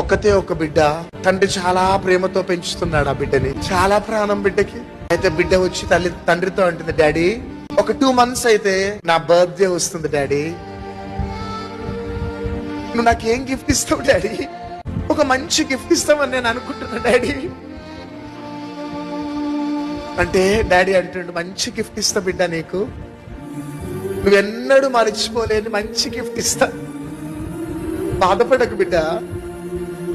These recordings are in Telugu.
ఒక్కతే ఒక బిడ్డ తండ్రి చాలా ప్రేమతో పెంచుతున్నాడు ఆ బిడ్డని. చాలా ప్రాణం బిడ్డకి. అయితే బిడ్డ వచ్చి తల్లి తండ్రితో అంటుంది డాడీ ఒక టూ మంత్స్ అయితే నా బర్త్డే వస్తుంది డాడీ. నువ్వు నాకు ఏం గిఫ్ట్ ఇస్తావు డాడీ? ఒక మంచి గిఫ్ట్ ఇస్తావని నేను అనుకుంటున్నా డాడీ. అంటే డాడీ అంటుండు మంచి గిఫ్ట్ ఇస్తా బిడ్డ నీకు. నువ్వెన్నడూ మర్చిపోలేని మంచి గిఫ్ట్ ఇస్తా. బాధపడకు బిడ్డ.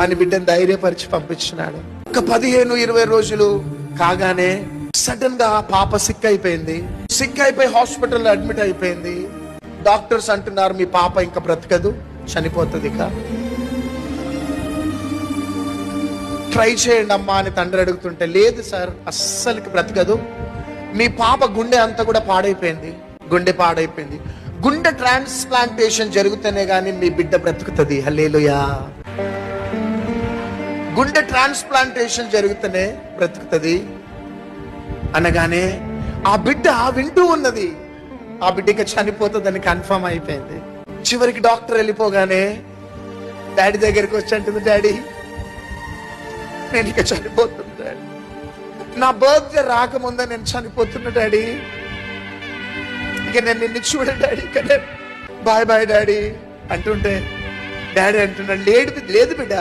అని బిడ్డను ధైర్యపరిచి పంపించినాడు. ఒక పదిహేను ఇరవై రోజులు కాగానే సడన్గా పాప సిక్ అయిపోయింది. సిక్ అయిపోయి హాస్పిటల్లో అడ్మిట్ అయిపోయింది. డాక్టర్స్ అంటున్నారు మీ పాప ఇంకా బ్రతకదు చనిపోతుంది ఇక. ట్రై చేయండి అమ్మా అని తండ్రి అడుగుతుంటే లేదు సార్ అస్సలకి బ్రతకదు. మీ పాప గుండె అంతా కూడా పాడైపోయింది గుండె పాడైపోయింది. గుండె ట్రాన్స్ప్లాంటేషన్ జరుగుతూనే కానీ మీ బిడ్డ బ్రతుకుతుంది. హల్లేలుయా. గుండె ట్రాన్స్ప్లాంటేషన్ జరుగుతూనే బ్రతుకుతుంది. అనగానే ఆ బిడ్డ వింటూ ఉన్నది. ఆ బిడ్డకి చనిపోతుందని కన్ఫర్మ్ అయిపోయింది. చివరికి డాక్టర్ వెళ్ళిపోగానే డాడీ దగ్గరికి వచ్చి అంటుంది డాడీ నేను ఇక చనిపోతున్నా డాడీ. నా బర్త్డే రాకముందే నేను చనిపోతున్నా డాడీ. ఇక నేను నిన్ను చూడ డాడీ. ఇక బాయ్ బాయ్ డాడీ. అంటుంటే డాడీ అంటున్నాడు లేడు లేదు బిడ్డ.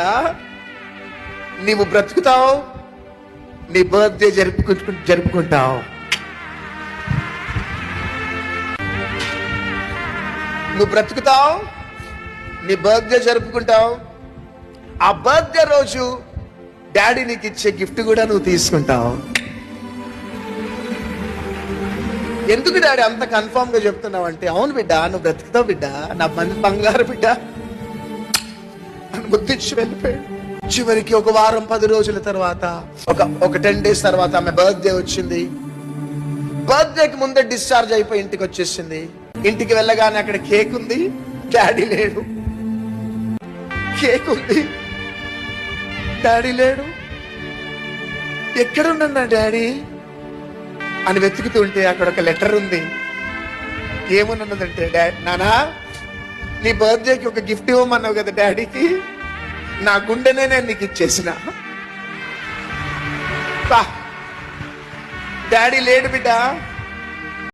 నీవు బ్రతుకుతావు నీ బర్త్డే జరుపుకు జరుపుకుంటావు. నువ్వు బ్రతుకుతావు నీ బర్త్డే జరుపుకుంటావు. ఆ బర్త్డే రోజు డాడీ నీకు ఇచ్చే గిఫ్ట్ కూడా నువ్వు తీసుకుంటావు. ఎందుకు డాడీ అంత కన్ఫామ్గా చెప్తున్నావు అంటే అవును బిడ్డ నువ్వు బ్రతుకుతావు బిడ్డ నా మంది బంగారు బిడ్డ. అని ముద్దిచ్చి వెళ్ళిపోయాడు. చివరికి ఒక వారం పది రోజుల తర్వాత ఒక ఒక టెన్ డేస్ తర్వాత ఆమె బర్త్డే వచ్చింది. బర్త్డేకి ముందే డిశ్చార్జ్ అయిపోయి ఇంటికి వచ్చేసింది. ఇంటికి వెళ్ళగానే అక్కడ కేక్ ఉంది. డాడీ లేడు. కేక్ ఉంది. డాడీ లేడు. ఎక్కడున్నా డాడీ అని వెతుకుతుంటే అక్కడ ఒక లెటర్ ఉంది. ఏమున్నదంటే డాడీ నానా నీ బర్త్డేకి ఒక గిఫ్ట్ ఇవ్వమన్నావు కదా డాడీకి నా గుండెనే నేను నీకు ఇచ్చేసిన. డాడీ లేడు బిడ్డ.